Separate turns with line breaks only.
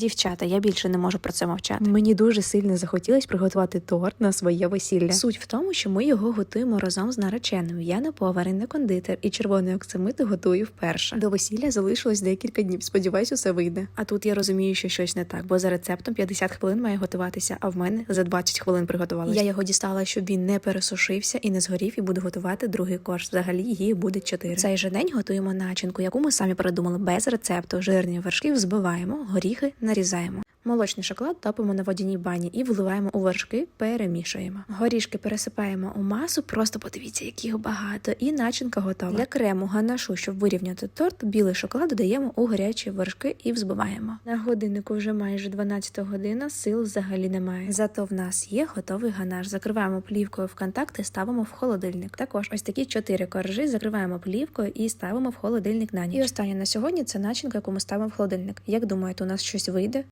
Дівчата, я більше не можу про це мовчати. Мені дуже сильно захотілось приготувати торт на своє весілля. Суть в тому, що ми його готуємо разом з нареченим. Я не повар не кондитер, і червоний оксамит готую вперше. До весілля залишилось декілька днів. Сподіваюсь, усе вийде. А тут я розумію, що щось не так, бо за рецептом 50 хвилин має готуватися, а в мене за 20 хвилин приготувалося. Я його дістала, щоб він не пересушився і не згорів, і буду готувати другий корж. Взагалі її буде 4. Цей же день готуємо начинку, яку ми самі придумали без рецепту. Жирні вершки взбиваємо, горіхи нарізаємо. Молочний шоколад топимо на водяній бані і вливаємо у вершки, перемішуємо. Горішки пересипаємо у масу, просто подивіться, яких багато, і начинка готова. Для крему ганашу, щоб вирівняти торт, білий шоколад додаємо у гарячі вершки і взбиваємо. На годиннику вже майже 12 година, сил взагалі немає. Зато в нас є готовий ганаш. Закриваємо плівкою в контакт і ставимо в холодильник. Також ось такі чотири коржі закриваємо плівкою і ставимо в холодильник на ніч. І останнє на сьогодні це начинка, яку ми ставимо в холодильник. Як думаєте, у нас щось вийде?